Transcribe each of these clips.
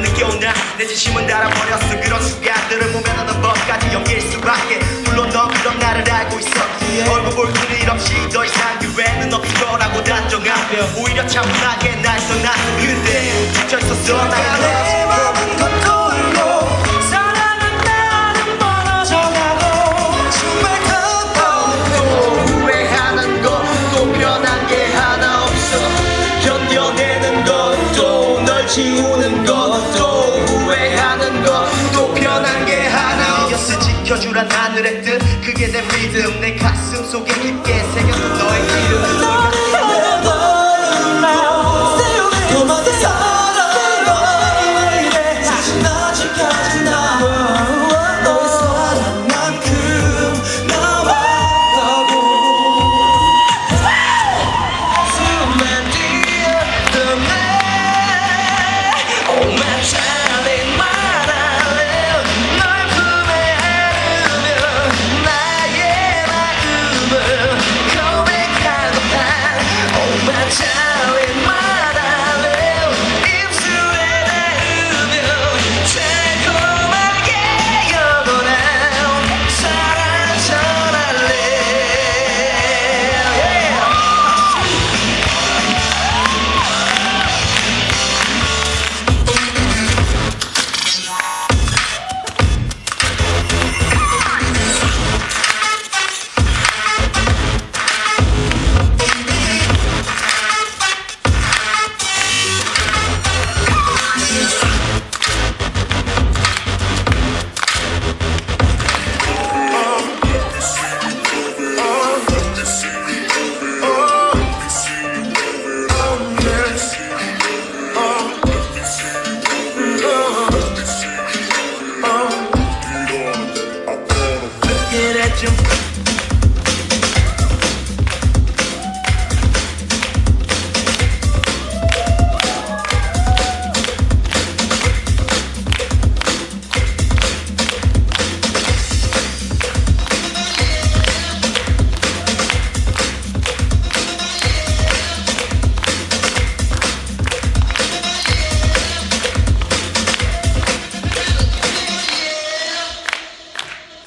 나는 느껴온다 내 진심은 달아버렸어. 그런 순간들을 모면하는 법까지 엮일 수밖에. 물론 너 그런 나를 알고 있어 얼굴 볼 수는 일 없이 더 이상 기회는 없어라고 단정하며 오히려 참나게 날선 난 그때 지쳐 있었어. 난 저주란 하늘의 뜻. 그게 내 믿음 내 가슴 속에 깊게 새겨둔 너의 이름.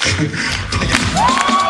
Понятно.